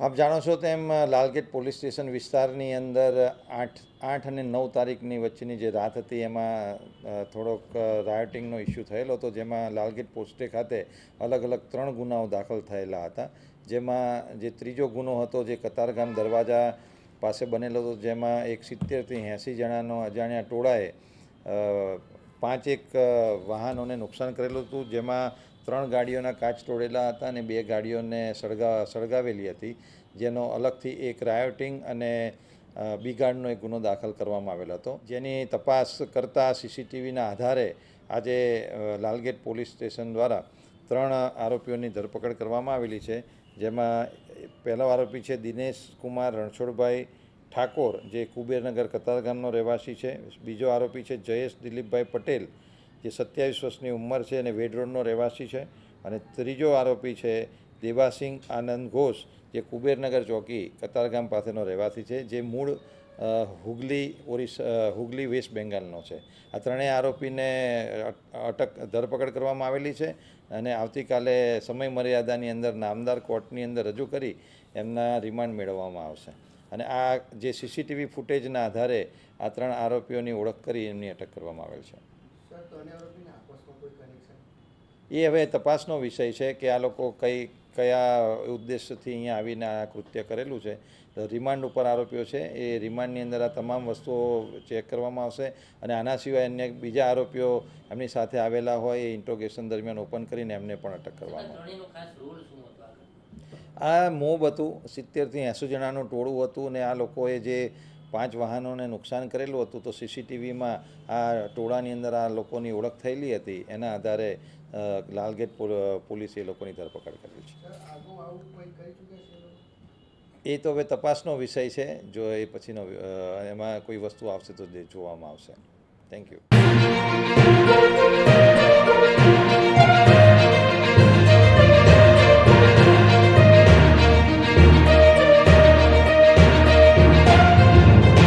આપ જાણો છો તેમ લાલગેટ પોલીસ સ્ટેશન વિસ્તારની અંદર આઠ આઠ અને નવ તારીખની વચ્ચેની જે રાત હતી, એમાં થોડોક રાયોટિંગનો ઇસ્યુ થયેલો હતો, જેમાં લાલગેટ પોસ્ટે ખાતે અલગ અલગ ત્રણ ગુનાઓ દાખલ થયેલા હતા. જેમાં જે ત્રીજો ગુનો હતો, જે કતારગામ દરવાજા પાસે બનેલો હતો, જેમાં એક સિત્તેરથી એંસી જણાનો અજાણ્યા ટોળાએ પાંચેક એક વાહનોને નુકસાન કરેલું હતું, જેમાં ત્રણ ગાડીઓના કાચ તોડેલા હતા અને બે ગાડીઓને સળગા, સળગાવેલી હતી, જેનો અલગથી એક રાયોટિંગ અને બિગાડનો એક ગુનો દાખલ કરવામાં આવેલો હતો. જેની તપાસ કરતાં સીસીટીવીના આધારે આજે લાલગેટ પોલીસ સ્ટેશન દ્વારા ત્રણ આરોપીઓની ધરપકડ કરવામાં આવેલી છે, જેમાં પહેલો આરોપી છે દિનેશ કુમાર રણછોડભાઈ ઠાકોર, જે કુબેરનગર કતારગામનો રહેવાસી છે. બીજો આરોપી છે જયેશ દિલીપભાઈ પટેલ, જે સત્યાવીસ વર્ષની ઉંમર છે અને વેડરોડનો રહેવાસી છે. અને ત્રીજો આરોપી છે દેવાસિંહ આનંદ ઘોષ, જે કુબેરનગર ચોકી કતારગામ પાસેનો રહેવાસી છે, જે મૂળ હુગલી ઓરિસ્સા હુગલી વેસ્ટ બેંગાલનો છે. આ ત્રણેય આરોપીને અટક, ધરપકડ કરવામાં આવેલી છે અને આવતીકાલે સમય મર્યાદાની અંદર નામદાર કોર્ટની અંદર રજૂ કરી એમના રિમાન્ડ મેળવવામાં આવશે. અને આ જે સીસીટીવી ફૂટેજના આધારે આ ત્રણ આરોપીઓની ઓળખ કરી એમની અટક કરવામાં આવેલ છે. સર ત્રણેય આરોપીને આપસમાં કોઈ કનેક્શન એ હવે તપાસનો વિષય છે કે આ લોકો કઈ કયા ઉદ્દેશથી અહીંયા આવીને આ કૃત્ય કરેલું છે. તો રિમાન્ડ ઉપર આરોપીઓ છે. એ રિમાન્ડની અંદર આ તમામ વસ્તુઓ ચેક કરવામાં આવશે અને આના સિવાય અન્ય બીજા આરોપીઓ એમની સાથે આવેલા હોય એ ઇન્ટ્રોગેશન દરમિયાન ઓપન કરીને એમને પણ અટક કરવામાં આવશે. આ મોબ હતું સિત્તેરથી એંસી જણાનું ટોળું હતું અને આ લોકોએ જે પાંચ વાહનોને નુકસાન કરેલું હતું તો સીસીટીવીમાં આ ટોળાની અંદર આ લોકોની ઓળખ થયેલી હતી. એના આધારે લાલગેટ પોલીસે એ લોકોની ધરપકડ કરેલી છે. કરી છે એ તો હવે તપાસનો વિષય છે. જો એ પછીનો એમાં કોઈ વસ્તુ આવશે તો જોવામાં આવશે. Thank you